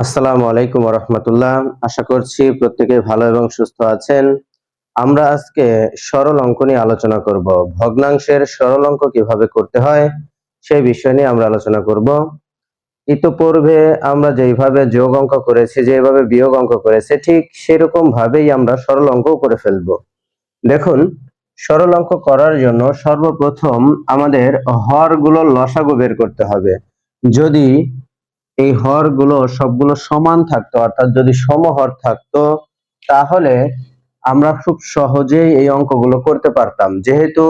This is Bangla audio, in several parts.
আসসালামু আলাইকুম রহমতুল্লাহ আশা করছি প্রত্যেকে ভালো এবং সুস্থ আছেন। আমরা আজকে সরল অঙ্ক নিয়ে আলোচনা করব। ভগ্নাংশের সরল অঙ্ক কীভাবে করতে হয় সেই বিষয় নিয়ে আমরা আলোচনা করব। ইতোপূর্বে আমরা যেইভাবে যোগ অঙ্ক করেছি, যেভাবে বিয়োগ অঙ্ক করেছি, ঠিক সেরকম ভাবেই আমরা সরল অঙ্কও করে ফেলব। দেখুন, সরল অঙ্ক করার জন্য সর্বপ্রথম আমাদের হরগুলোর লসাগু বের করতে হবে। যদি এই হরগুলো সবগুলো সমান থাকতো, অর্থাৎ যদি সমহর থাকতো, তাহলে আমরা খুব সহজেই এই অঙ্কগুলো করতে পারতাম। যেহেতু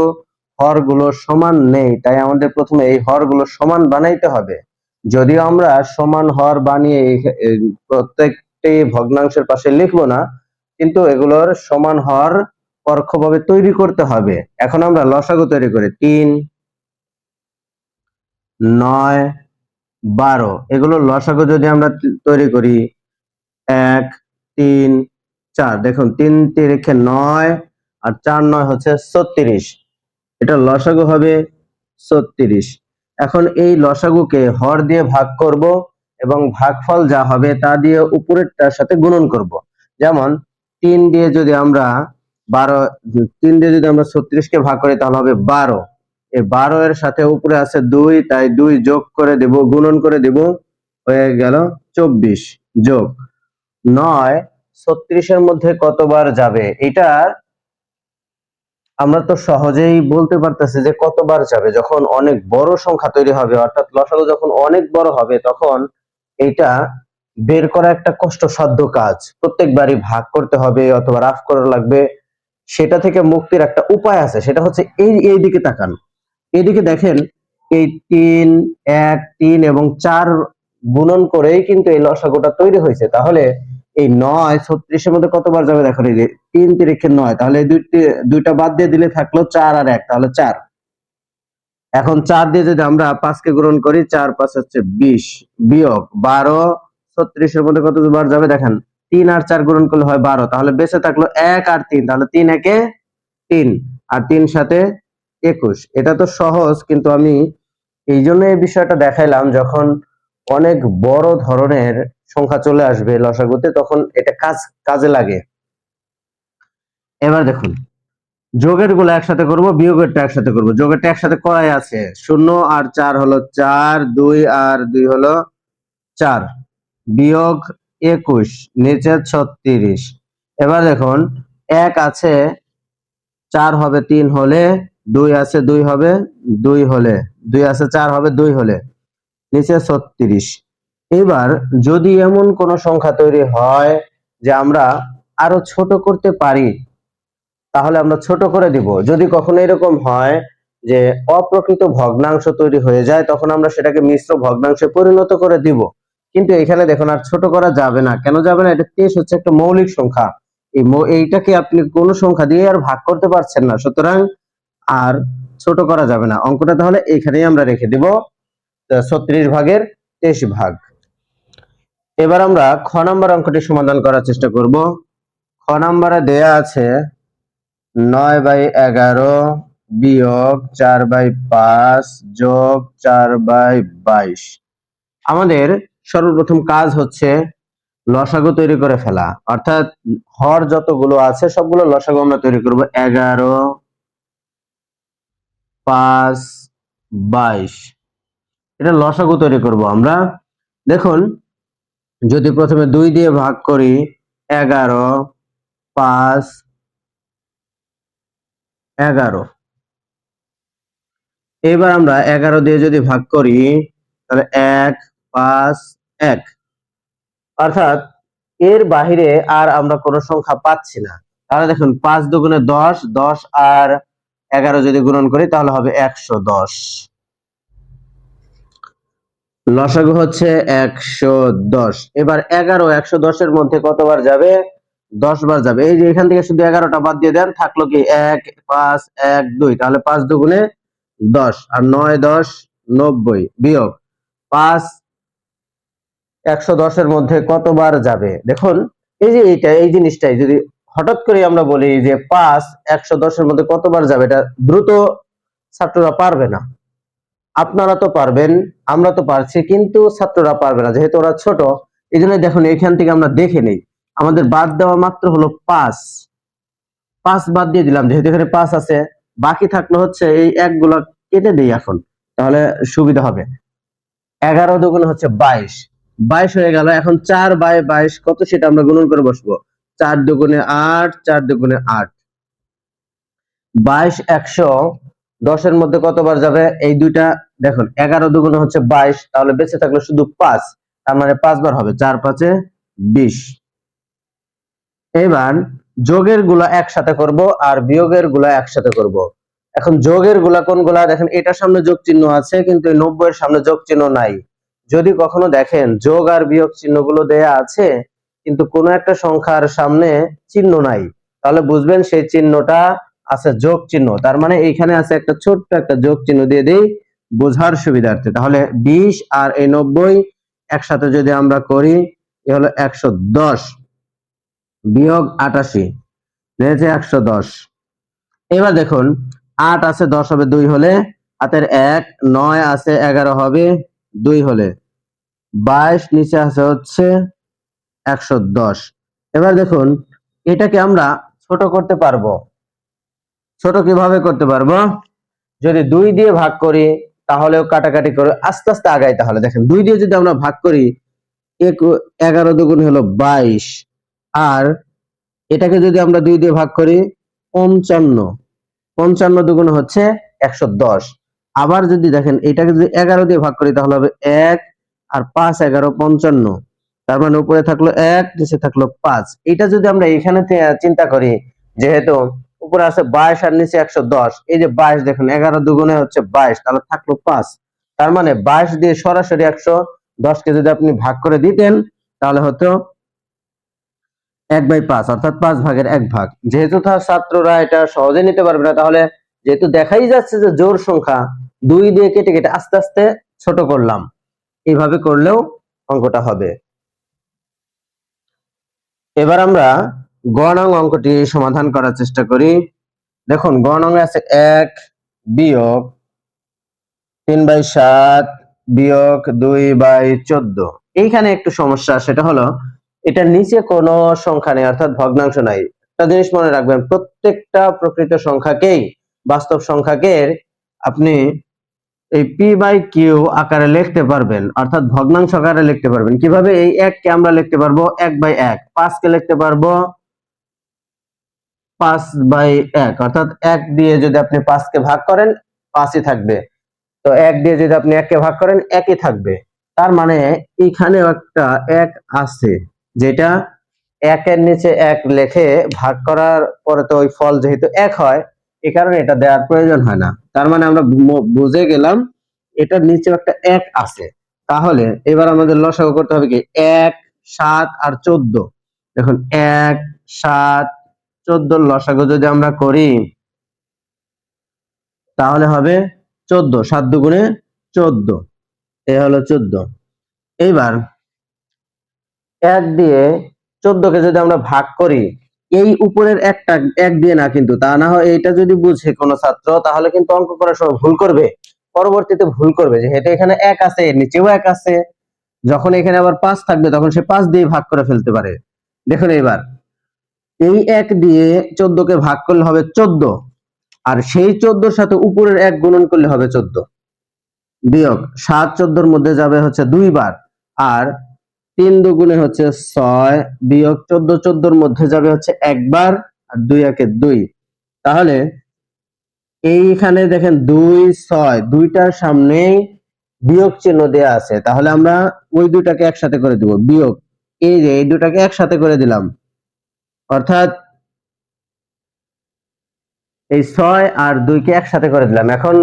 হরগুলো সমান নেই, তাই আমাদের প্রথমে এই হরগুলো সমান বানাইতে হবে। যদিও আমরা সমান হর বানিয়ে প্রত্যেকটি ভগ্নাংশের পাশে লিখব না, কিন্তু এগুলোর সমান হর পরোক্ষভাবে তৈরি করতে হবে। এখন আমরা লসাগু তৈরি করি, তিন, নয় বারো। এগুলো লসাগু যদি আমরা তৈরি করি, এক, তিন, চার। দেখুন, তিন তিরিখে নয় আর চার নয় হচ্ছে ছত্রিশ। এটা লসাগু হবে ছত্রিশ। এখন এই লসাগুকে হর দিয়ে ভাগ করব এবং ভাগফল যা হবে তা দিয়ে উপরেরটার সাথে গুণন করব। যেমন, তিন দিয়ে যদি আমরা বারো, তিন দিয়ে যদি আমরা ছত্রিশকে ভাগ করি তাহলে হবে বারো। এই বারো এর সাথে উপরে আছে দুই, তাই দুই যোগ করে দেব, গুণন করে দেব, হয়ে গেল চব্বিশ যোগ। নয়, ছত্রিশের মধ্যে কতবার যাবে? এটা আমরা তো সহজেই বলতে পারতেছি যে কতবার যাবে। যখন অনেক বড় সংখ্যা তৈরি হবে, অর্থাৎ লসাগু যখন অনেক বড় হবে, তখন এটা বের করা একটা কষ্টসাধ্য কাজ। প্রত্যেকবারই ভাগ করতে হবে অথবা রাফ করা লাগবে। সেটা থেকে মুক্তির একটা উপায় আছে, সেটা হচ্ছে এই এই দিকে তাকান। এইদিকে দেখেন এই তিন, এক, তিন এবং চার গুণন করেই কিন্তু এই লসাগুটা তৈরি হয়েছে। তাহলে এই নয়, ছত্রিশের মধ্যে কতবার যাবে? দেখো এই যে তিন তিরিখে নয়, তাহলে দুইটা বাদ দিয়ে দিলে থাকল চার আর এক, তাহলে চার। এখন চার দিয়ে যদি আমরা পাঁচকে গ্রহণ করি, চার পাঁচ হচ্ছে বিশ বিয়োগ বারো, ছত্রিশের মধ্যে কতবার যাবে? দেখেন তিন আর চার গ্রহণ করলে হয় বারো, তাহলে বেঁচে থাকল এক আর তিন, তাহলে তিন একে তিন। আর তিন সাথে একুশ। এটা তো সহজ, কিন্তু আমি এই জন্য এই বিষয়টা দেখাইলাম, যখন অনেক বড় ধরনের সংখ্যা চলে আসবে লসাগুতে, তখন এটা কাজ, কাজে লাগে। এবার দেখুন, যোগেরগুলো একসাথে করব, বিয়োগেরটা একসাথে করব। যোগেরটা একসাথে করাই আছে? শূন্য আর চার হলো চার, দুই আর দুই হলো চার। বিয়োগ একুশ, নিচে ছত্রিশ। এবার দেখুন, এক আছে, চার হবে তিন হলে দুই আছে দুই হবে দুই হলে, দুই আছে চার হবে দুই হলে, নিচে ছত্রিশ। এবার যদি এমন কোন সংখ্যা তৈরি হয় যে আমরা আরও ছোট করতে পারি, তাহলে আমরা ছোট করে দিব। যদি কখনো এরকম হয় যে অপ্রকৃত ভগ্নাংশ তৈরি হয়ে যায়, তখন আমরা সেটাকে মিশ্র ভগ্নাংশে পরিণত করে দিব। কিন্তু এখানে দেখুন আর ছোট করা যাবে না। কেন যাবে না? এটা তেইশ হচ্ছে একটা মৌলিক সংখ্যা। এই এইটাকে আপনি কোন সংখ্যা দিয়ে আর ভাগ করতে পারছেন না। সুতরাং আর ছোট করা যাবে না। অঙ্কটা তাহলে এখানেই আমরা রেখে দিব। ছত্রিশ ভাগের তেইশ ভাগ। এবার আমরা খ নাম্বার অঙ্কটি সমাধান করার চেষ্টা করব। খ নাম্বারে দেয়া আছে নয় বাই এগারো বিয়োগ চার বাই পাঁচ যোগ চার বাই বাইশ। আমাদের সর্বপ্রথম কাজ হচ্ছে লসাগু তৈরি করে ফেলা। অর্থাৎ হর যতগুলো আছে সবগুলো লসাগু আমরা তৈরি করব। এগারো পাঁচ, বাইশ। এটা লসাগু তৈরি করব আমরা। দেখুন, যদি প্রথমে দুই দিয়ে ভাগ করি, এগারো, পাঁচ, এগারো। এবার আমরা এগারো দিয়ে যদি ভাগ করি, তাহলে এক, পাঁচ, এক। অর্থাৎ এর বাহিরে আর আমরা কোনো সংখ্যা পাচ্ছি না। তাহলে দেখুন, পাঁচ দুগুণে দশ দশ আর এগারো যদি গুণন করি, তাহলে হবে একশো দশ। লসাগু হচ্ছে একশো দশ। এবার এগারো একশো দশের মধ্যে কতবার যাবে? দশ বার যাবে। এই যে এখান থেকে শুধু এগারোটা বাদ দিয়ে দেন, থাকল কি এক, পাঁচ, এক, দুই। তাহলে পাঁচ দুগুণে দশ। আর নয়, দশ, নব্বই। বিয়োগ। পাঁচ একশো দশের মধ্যে কতবার যাবে? দেখুন, এই যে এইটা, এই জিনিসটাই যদি হঠাৎ করে আমরা বলি যে পাঁচ একশো দশের মধ্যে কতবার যাবে? এটা দ্রুত ছাত্ররা পারবে না। আপনারা তো পারবেন, আমরা তো পারছি, কিন্তু ছাত্ররা পারবে না, যেহেতু ওরা ছোট। এই জন্য দেখুন এখান থেকে আমরা দেখে নেই। আমাদের বাদ দেওয়া মাত্র হলো পাঁচ। পাঁচ বাদ দিয়ে দিলাম, যেহেতু এখানে পাঁচ আছে। বাকি থাকল হচ্ছে এই একগুলো কেটে দিই এখন, তাহলে সুবিধা হবে। এগারো দুগুণ হচ্ছে বাইশ। বাইশ হয়ে গেল, এখন চার বাই বাইশ, কত সেটা আমরা গুণন করে বসবো? চার দুগুণে আট, চার দুগুণে আট। বাইশ একশো দশের মধ্যে কতবার যাবে? এই দুইটা, দেখুন, এগারো দুগুণে হচ্ছে বাইশ, তাহলে বেঁচে থাকল শুধু পাঁচ, তার মানে পাঁচবার হবে, চার পাঁচে বিশ। এবার যোগেরগুলা একসাথে করব আর বিয়োগেরগুলা একসাথে করব। এখন যোগেরগুলা কোনগুলা? দেখেন, এটার সামনে যোগ চিহ্ন আছে, কিন্তু এই নব্বই এর সামনে যোগ চিহ্ন নাই। যদি কখনো দেখেন, যোগ আর বিয়োগ চিহ্নগুলো দেয়া আছে কিন্তু কোনো একটা সংখ্যার সামনে চিহ্ন নাই। তাহলে বুঝবেন সেই চিহ্নটা আছে যোগ চিহ্ন। তার মানে এইখানে আছে একটা ছোট্ট একটা যোগ চিহ্ন দিয়ে দিই, বোঝার সুবিধার্থে। তাহলে বিশ আর এই নব্বই একসাথে যদি আমরা করি, এ হলো একশো দশ বিয়োগ আটাশি। হয়েছে একশো দশ। এবার দেখুন, আট আছে দশ হবে দুই হলে, হাতের এক, নয় আছে এগারো হবে দুই হলে। বাইশ নিচে আছে হচ্ছে একশো দশ। এবার দেখুন, এটাকে আমরা ছোট করতে পারব। ছোট কীভাবে করতে পারব? যদি দুই দিয়ে ভাগ করি, তাহলেও কাটাকাটি করে আস্তে আস্তে আগাই তাহলে। দেখেন, দুই দিয়ে যদি আমরা ভাগ করি এগারো দুগুণ হলো বাইশ। আর এটাকে যদি আমরা দুই দিয়ে ভাগ করি, পঞ্চান্ন। পঞ্চান্ন দুগুণ হচ্ছে একশো দশ। আবার যদি দেখেন, এটাকে যদি এগারো দিয়ে ভাগ করি, তাহলে হবে এক, আর পাঁচ, এগারো, পঞ্চান্ন। তার মানে উপরে থাকল এক, নিচে থাকল পাঁচ। এটা যদি আমরা এখানে চিন্তা করি, যেহেতু উপরে আছে বাইশ আর নিচে একশো দশ, এই যে বাইশ দেখুন, এগারো দুগুণে হচ্ছে বাইশ, তাহলে থাকল পাঁচ। তার মানে বাইশ দিয়ে সরাসরি একশো দশকে যদি আপনি ভাগ করে দিতেন, তাহলে হতো এক বাই পাঁচ, অর্থাৎ পাঁচ ভাগের এক ভাগ। যেহেতু তার ছাত্ররা এটা সহজে নিতে পারবে না, তাহলে যেহেতু দেখাই যাচ্ছে যে জোর সংখ্যা দুই দিয়ে কেটে কেটে আস্তে আস্তে ছোট করলাম এইভাবে করলেও অঙ্কটা হবে। এবার আমরা গণং অঙ্কটি সমাধান করার চেষ্টা করি। দেখুন গণং আছে এক বিয়োগ তিন বাই সাত বিয়োগ দুই বাই চোদ্দ। এইখানে একটু সমস্যা, সেটা হলো এটার নিচে কোনো সংখ্যা নেই, অর্থাৎ ভগ্নাংশ নাই। একটা জিনিস মনে রাখবেন, প্রত্যেকটা প্রকৃত সংখ্যাকেই, বাস্তব সংখ্যাকে আপনি এই পি বাই কিউ আকারে লিখতে পারবেন, অর্থাৎ ভগ্নাংশ আকারে লিখতে পারবেন। কীভাবে এই এককে আমরা লিখতে পারব? এক বাই এক। পাঁচকে লিখতে পারব? পাঁচ বাই এক। অর্থাৎ এক দিয়ে যদি আপনি পাঁচকে ভাগ করেন, পাঁচই থাকবে। তো এক দিয়ে যদি আপনি এককে ভাগ করেন, একই থাকবে। তার মানে এখানেও একটা এক আছে, যেটা একের নিচে এক লেখে ভাগ করার পরে তো ওই ফল যেহেতু এক হয় এ কারণে এটা দেওয়ার প্রয়োজন হয় না। তার মানে আমরা বুঝে গেলাম এটার নিচে একটা এক আছে। তাহলে এবার আমাদের লসাগু করতে হবে কি? এক, সাত আর চোদ্দ। দেখুন, এক, সাত চোদ্দ লসাগু যদি আমরা করি, তাহলে হবে চোদ্দ। সাত দুগুণে চোদ্দ। এ হলো চোদ্দ। এইবার এক দিয়ে চোদ্দকে যদি আমরা ভাগ করি এই উপরের একটা, এক দিয়ে না কিন্তু, তা না হয় এইটা যদি বুঝে কোনো ছাত্র, তাহলে কিন্তু অঙ্ক করার সময় ভুল করবে। পরবর্তীতে ভুল করবে, যেহেতু এখানে এক আছে, এর নিচেও এক আছে। যখন এখানে আবার পাঁচ থাকবে, তখন সে পাঁচ দিয়ে ভাগ করে ফেলতে পারে। দেখুন এবার এই এক দিয়ে চোদ্দকে ভাগ করলে হবে চোদ্দ, আর সেই চোদ্দোর সাথে উপরের এক গুণন করলে হবে চোদ্দ। বিয়োগ সাত চোদ্দোর মধ্যে যাবে হচ্ছে দুইবার, আর তিন দুগুণে হচ্ছে ছয়, বিয়োগ চোদ্দ, চোদ্দোর মধ্যে যাবে হচ্ছে একবার আর দুই একে দুই। তাহলে এইখানে দেখেন দুই, ছয়, দুইটার বিয়োগ চিহ্ন দেয়া আছে। তাহলে আমরা ওই একসাথে করে দিব, বিয়োগ। এই যে এই দুটাকে একসাথে করে দিলাম। অর্থাৎ এই ছয় আর দুইকে একসাথে করে দিলাম। এখন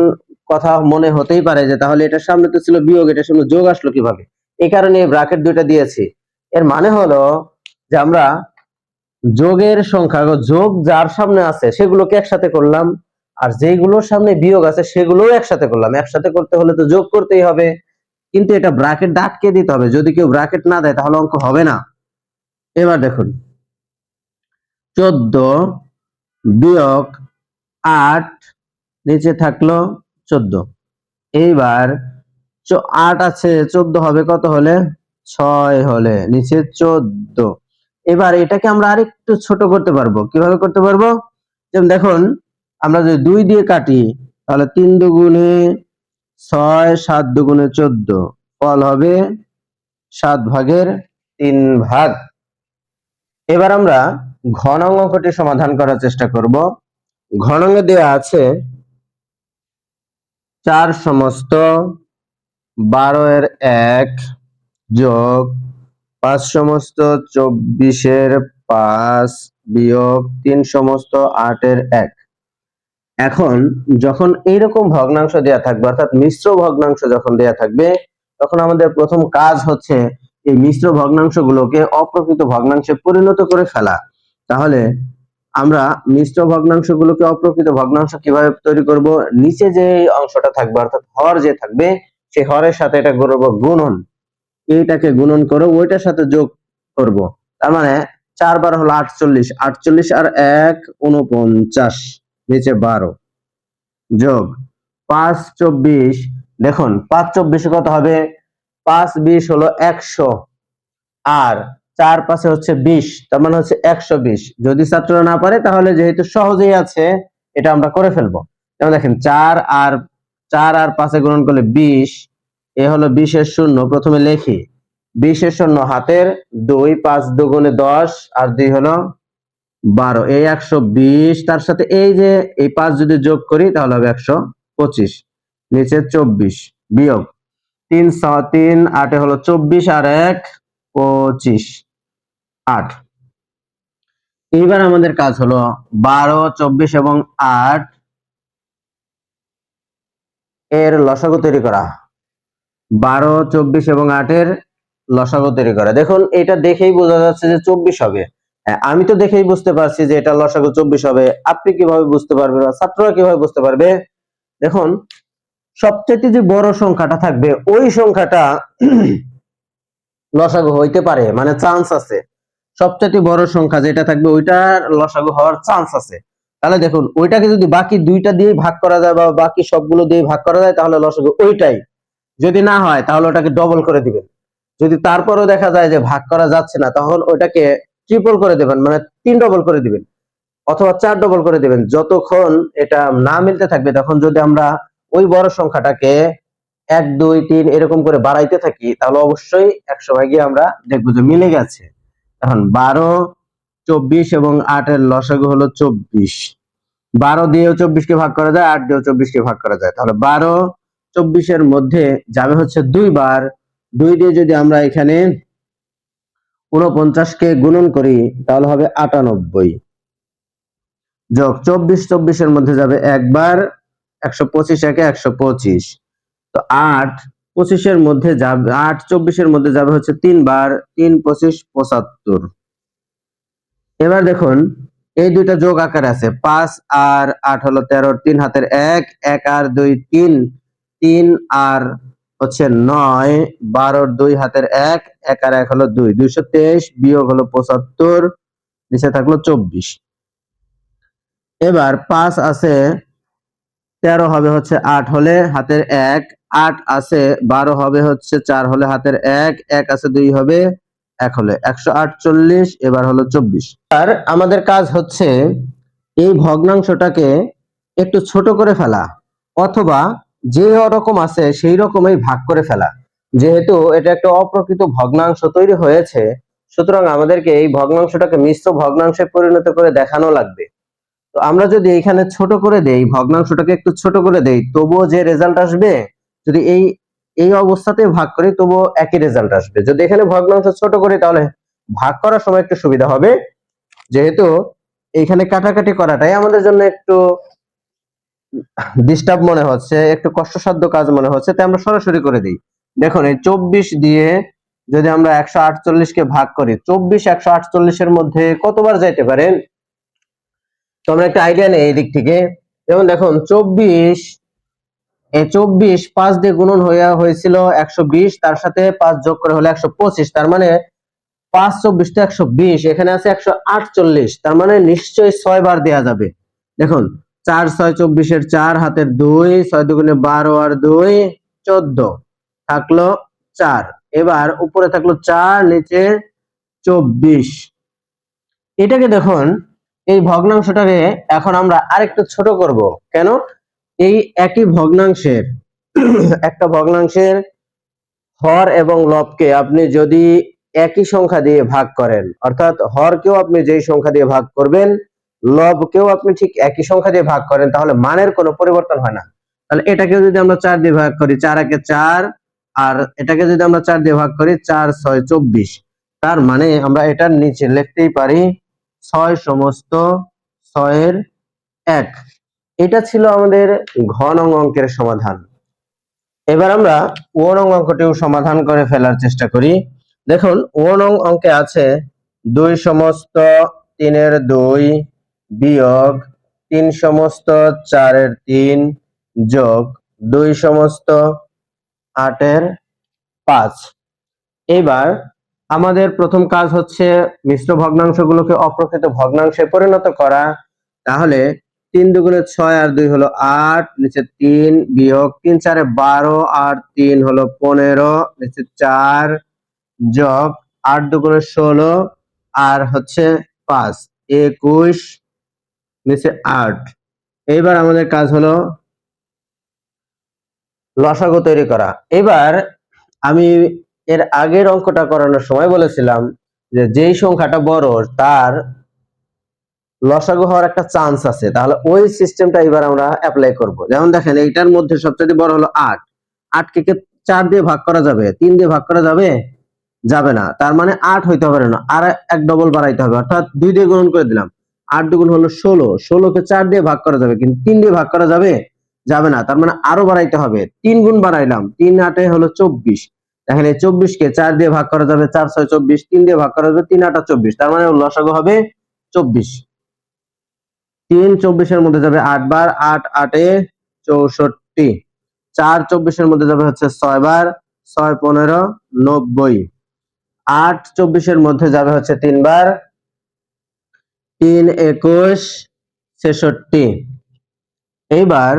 কথা মনে হতেই পারে যে তাহলে এটার সামনে তো ছিল বিয়োগ, এটার সামনে যোগ আসলো কীভাবে? এই কারণে ব্রাকেট দুইটা দিয়েছি। এর মানে হলো যে আমরা যোগের সংখ্যা যোগ যার সামনে আছে, সেগুলোকে একসাথে করলাম, আর যেগুলোর সামনে বিয়োগ আছে, সেগুলোও একসাথে করলাম। একসাথে করতে হলে তো যোগ করতেই হবে। কিন্তু এটা ব্রাকেট ডাককে দিতে হবে। যদি কেউ ব্রাকেট না দেয়, তাহলে অঙ্ক হবে না। এবার দেখুন। চোদ্দ বিয়োগ আট, নিচে থাকল চোদ্দ। এইবার আট আছে, চোদ্দ হবে, কত হলে? ছয় হলে, নিচে চোদ্দ। এবার এটাকে আমরা আরেকটু ছোট করতে পারব। কীভাবে করতে পারব? যেমন দেখুন, আমরা যদি দুই দিয়ে কাটি, তাহলে তিন দুগুণে ছয়, সাত দুগুণে চোদ্দ। ফল হবে সাত ভাগের তিন ভাগ। এবার আমরা ঘনাঙ্গ অঙ্কটি সমাধান করার চেষ্টা করব। ঘনাঙ্গ দেওয়া আছে চার সমস্ত বারো এর এক যোগ পাঁচ সমস্ত চব্বিশের পাঁচ বিয়োগ তিন সমস্ত আটের এক। এখন যখন এইরকম ভগ্নাংশ দেয়া থাকবে, অর্থাৎ মিশ্র ভগ্নাংশ যখন দেয়া থাকবে, তখন আমাদের প্রথম কাজ হচ্ছে এই মিশ্র ভগ্নাংশগুলোকে অপ্রকৃত ভগ্নাংশে পরিণত করে ফেলা। তাহলে আমরা মিশ্র ভগ্নাংশগুলোকে অপ্রকৃত ভগ্নাংশ কীভাবে তৈরি করব? নিচে যে অংশটা থাকবে, অর্থাৎ হর যে থাকবে সেই হরের সাথে এটা করব গুণন এইটাকে গুণন করে ওইটার সাথে যোগ করব। তার মানে চার বার হলো আটচল্লিশ আটচল্লিশ আর এক উনপঞ্চাশ নিচে বারো। যোগ। পাঁচ চব্বিশ, দেখুন, পাঁচ চব্বিশে কত হবে? পাঁচ বিশ হলো একশো। আর চার পাশে হচ্ছে বিশ, তার মানে হচ্ছে একশো বিশ। যদি ছাত্ররা না পারে, তাহলে যেহেতু সহজেই আছে, এটা আমরা করে ফেলব। যেমন দেখেন, চার আর চার আর পাঁচে গুণন করলে বিশ, এ হলো বিশের শূন্য, প্রথমে লেখি। বিশের শূন্য হাতের, দুই, পাঁচ দুগুণে দশ, আর দুই হলো বারো। এই একশো বিশ, তার সাথে এই যে এই পাঁচ যদি যোগ করি, তাহলে হবে একশো পঁচিশ। নিচে চব্বিশ, বিয়োগ। তিন ছ- তিন, আটে হলো চব্বিশ, আর এক, পঁচিশ, আট। এইবার আমাদের কাজ হলো বারো, চব্বিশ এবং আট এর লসাগু তৈরি করা। বারো চব্বিশ এবং আটের লসাগু তৈরি করা। দেখুন এটা দেখেই বোঝা যাচ্ছে যে চব্বিশ হবে। হ্যাঁ, আমি তো দেখেই বুঝতে পারছি যে এটা লসাগু চব্বিশ হবে। আপনি কীভাবে বুঝতে পারবে বা ছাত্ররা কীভাবে বুঝতে পারবে? দেখুন সবচেয়ে যে বড় সংখ্যাটা থাকবে ওই সংখ্যাটা লসাগু হইতে পারে মানে চান্স আছে। সবচেয়ে বড় সংখ্যা যেটা থাকবে ওইটার লসাগু হওয়ার চান্স আছে। তাহলে দেখুন, ওইটাকে যদি বাকি দুইটা দিয়ে ভাগ করা যায় বা বাকি সবগুলো দিয়ে ভাগ করা যায়, তাহলে লসাগু ওইটাই। যদি না হয়, তাহলে ওটাকে ডবল করে দিবেন। যদি তারপরও দেখা যায় যে ভাগ করা যাচ্ছে না, তখন ওইটাকে ট্রিপল করে দেবেন মানে তিন ডবল করে দিবেন, অথবা চার ডবল করে দিবেন। যতক্ষণ এটা না মিলতে থাকবে, তখন যদি আমরা ওই বড় সংখ্যাটাকে এক, দুই, তিন এরকম করে বাড়াইতে থাকি, তাহলে অবশ্যই একশো ভাগে আমরা দেখব যে মিলে গেছে। এখন বারো চব্বিশ এবং আটের লসাগু হলো চব্বিশ। বারো দিয়েও চব্বিশকে ভাগ করা যায়, আট দিয়েও চব্বিশকে ভাগ করা যায়। তাহলে বারো চব্বিশের মধ্যে যাবে হচ্ছে দুইবার। দুই দিয়ে যদি আমরা এখানে উনপঞ্চাশকে গুণন করি, তাহলে হবে আটানব্বই। যোগ চব্বিশ, চব্বিশের মধ্যে যাবে একবার, একশো পঁচিশ একে একশো পঁচিশ। তো আট পঁচিশের মধ্যে যাবে, আট চব্বিশের মধ্যে যাবে হচ্ছে তিনবার, তিন পঁচিশ পঁচাত্তর। এবার দেখুন, এই দুইটা যোগ আকার আছে। পাঁচ আর আট হলো তেরো, তিন হাতের এক এক আর দুই তিন তিন আর হচ্ছে নয় বারোর দুই হাতের এক এক আর এক হলো দুই, দুইশো তেইশ, বিয়োগ হলো পঁচাত্তর, নিচে থাকল চব্বিশ। এবার পাঁচ আছে, তেরো হবে হচ্ছে আট হলে হাতের এক, আট আছে, বারো হবে হচ্ছে চার হলে হাতের এক এক আছে দুই হবে এক হলে একশো আটচল্লিশ, এবার হলো চব্বিশ। আর আমাদের কাজ হচ্ছে এই ভগ্নাংশটাকে একটু ছোট করে ফেলা, অথবা যে রকম আছে সেই রকমই ভাগ করে ফেলা। যেহেতু এটা একটা অপ্রকৃত ভগ্নাংশ তৈরি হয়েছে, সুতরাং আমাদেরকে এই ভগ্নাংশটাকে মিশ্র ভগ্নাংশে পরিণত করে দেখানো লাগবে। তো আমরা যদি এখানে ছোট করে দেই, ভগ্নাংশটাকে একটু ছোট করে দেই, তবুও যে রেজাল্ট আসবে, যদি এই এই অবস্থাতে ভাগ করি তবুও একই রেজাল্ট আসবে। যদি এখানে ভগ্নাংশ ছোট করি, তাহলে ভাগ করার সময় একটু সুবিধা হবে। যেহেতু এইখানে কাটাকাটি করাটাই আমাদের জন্য একটু ডিস্টার্ব মনে হচ্ছে, একটু কষ্টসাধ্য কাজ মনে হচ্ছে, তাই আমরা সরাসরি করে দিই। দেখুন, এই চব্বিশ দিয়ে যদি আমরা একশো আটচল্লিশকে ভাগ করি, চব্বিশ একশো আটচল্লিশের মধ্যে কতবার যাইতে পারেন? তো আমরা একটা আইডিয়া নেই এই দিক থেকে। যেমন দেখুন, চব্বিশ চব্বিশ পাঁচ দিয়ে গুণন হয়ে হয়েছিল একশো বিশ, তার সাথে পাঁচ যোগ করে হলো একশো পঁচিশ, তার মানে পাঁচ চব্বিশ তো একশো বিশ, এখানে আছে একশো আটচল্লিশ, তার মানে নিশ্চয়ই ছয় বার দেওয়া যাবে। দেখুন, চার ছয় চব্বিশের চার, হাতের দুই, ছয় দুগুণে বারো আর দুই, চোদ্দ, থাকল চার। এবার উপরে থাকল চার, নিচে চব্বিশ। এটাকে দেখুন, এই ভগ্নাংশটাকে এখন আমরা আরেকটু ছোট করব। কেন? এই একই ভগ্নাংশের, একটা ভগ্নাংশের হর এবং লবকে আপনি যদি একই সংখ্যা দিয়ে ভাগ করেন, অর্থাৎ হরকেও আপনি যেই সংখ্যা দিয়ে ভাগ করবেন, লবকেও আপনি ঠিক একই সংখ্যা দিয়ে ভাগ করেন, তাহলে মানের কোনো পরিবর্তন হয় না। তাহলে এটাকে যদি আমরা চার দিয়ে ভাগ করি, চার একে চার, আর এটাকে যদি আমরা চার দিয়ে ভাগ করি, চার ছয় চব্বিশ। তার মানে আমরা এটার নিচে লিখতেই পারি ছয় সমস্ত ছয়ের এক। এটা ছিল আমাদের ঘ নং অঙ্কের সমাধান। এবার আমরা ও অঙ্কটিও সমাধান করে ফেলার চেষ্টা করি। দেখুন ও নং অঙ্কে আছে দুই সমস্ত তিনের দুই বিয়োগ তিন সমস্ত চারের তিন যোগ দুই সমস্ত আটের পাঁচ। এবার আমাদের প্রথম কাজ হচ্ছে মিশ্র ভগ্নাংশগুলোকে অপ্রকৃত ভগ্নাংশে পরিণত করা। তাহলে তিন দুগুণে ছয় আর দুই হলো আট, নিচে তিন বিয়োগ তিন চারে বারো, আর তিন হলো পনেরো, নিচে চার যোগ আট দুগুণে ষোলো, আর হচ্ছে পাঁচ, একুশ, নিচে আট। এইবার আমাদের কাজ হলো লসাগু তৈরি করা। এবার আমি এর আগের অঙ্কটা করানোর সময় বলেছিলাম যে যেই সংখ্যাটা বড়, তার লসাগু হওয়ার একটা চান্স আছে। তাহলে ওই সিস্টেমটা এবার আমরা অ্যাপ্লাই করব। যেমন দেখেন, এইটার মধ্যে সবচেয়ে বড় হলো আট। আটকে কে চার দিয়ে ভাগ করা যাবে? তিন দিয়ে ভাগ করা যাবে? যাবে না। তার মানে আট হইতে পারে না। আর এক ডবল বাড়াইতে হবে। অর্থাৎ দুই দিয়ে গুণন করে দিলাম। আট দুগুণ হলো ষোলো। ষোলোকে চার দিয়ে ভাগ করা যাবে। কিন্তু তিন দিয়ে ভাগ করা যাবে? যাবে না। তার মানে আরও বাড়াইতে হবে। তিন গুণ বাড়াইলাম। তিন আটে হলো চব্বিশ। দেখেন, এই চব্বিশকে চার দিয়ে ভাগ করা যাবে চার ছয় চব্বিশ। তিন দিয়ে ভাগ করা যাবে তিন আটা চব্বিশ। তার মানে লসাগু হবে চব্বিশ। তিন চব্বিশের মধ্যে যাবে আট বার আট আটে চৌষট্টি। চার চব্বিশের মধ্যে যাবে হচ্ছে ছয় বার ছয় পনেরো, নব্বই। আট চব্বিশের মধ্যে যাবে হচ্ছে তিনবার, তিন একুশ, ছেষট্টি। এইবার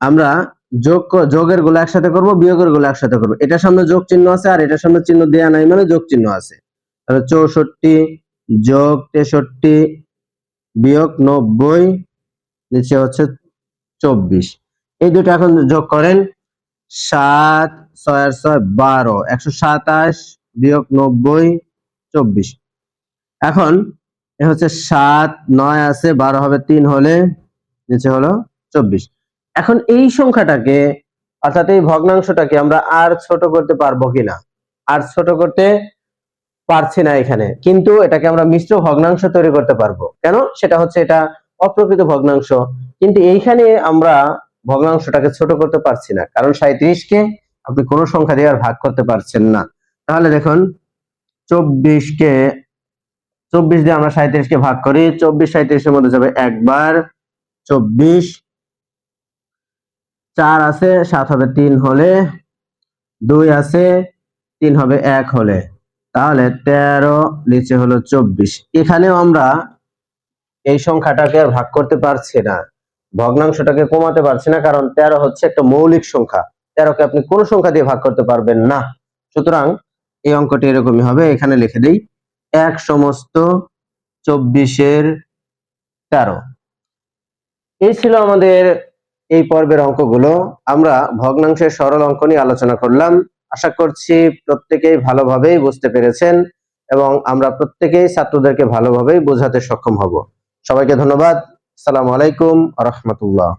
আমরা যোগ যোগেরগুলো একসাথে করব, বিয়োগেরগুলো একসাথে করব। এটার সামনে যোগ চিহ্ন আছে আর এটার সামনে চিহ্ন দেয়া নাই মানে যোগ চিহ্ন আছে। চৌষট্টি যোগ তেষট্টি বিয়োগ নব্বই, নিচে হচ্ছে চব্বিশ। এই দুটো এখন যোগ করেন, সাত, ছয় আর ছয়, বারো। একশো সাতাশ বিয়োগ নব্বই, চব্বিশ। এখন এ হচ্ছে সাত, নয় আছে, বারো হবে তিন হলে নিচে হলো চব্বিশ। এখন এই সংখ্যাটাকে, অর্থাৎ এই ভগ্নাংশটাকে আমরা আর ছোট করতে পারব কিনা? আর ছোট করতে পারছি না এখানে। কিন্তু এটাকে আমরা মিশ্র ভগ্নাংশ তৈরি করতে পারব। কেন? সেটা হচ্ছে এটা অপ্রকৃত ভগ্নাংশ। কিন্তু এইখানে আমরা ভগ্নাংশটাকে ছোট করতে পারছি না। কারণ সাঁত্রিশ কে আপনি কোনো সংখ্যা দিয়ে আর ভাগ করতে পারছেন না। তাহলে দেখুন চব্বিশ কে চব্বিশ দিয়ে আমরা সাঁত্রিশ কে ভাগ করি। চব্বিশ সাঁত্রিশের মধ্যে যাবে একবার, চব্বিশ। চার আছে, সাত হবে তিন হলে, দুই আছে, তিন হবে এক হলে। তাহলে তেরো, নিচে হলো চব্বিশ। এখানেও আমরা এই সংখ্যাটাকে আর ভাগ করতে পারছি না। ভগ্নাংশটাকে কমাতে পারছি না, কারণ তেরো হচ্ছে একটা মৌলিক সংখ্যা। তেরোকে আপনি কোন সংখ্যা দিয়ে ভাগ করতে পারবেন না। সুতরাং এই অঙ্কটি এরকমই হবে। এখানে লিখে দিই, এক সমস্ত চব্বিশের তেরো। এই ছিল আমাদের এই পর্বের অঙ্কগুলো। আমরা ভগ্নাংশের সরল অঙ্ক নিয়ে আলোচনা করলাম। আশা করছি প্রত্যেকেই ভালোভাবেই বুঝতে পেরেছেন এবং আমরা প্রত্যেকেই ছাত্রদেরকে ভালোভাবেই বোঝাতে সক্ষম হব। সবাইকে ধন্যবাদ। সালাম আলাইকুম রহমতুল্লাহ।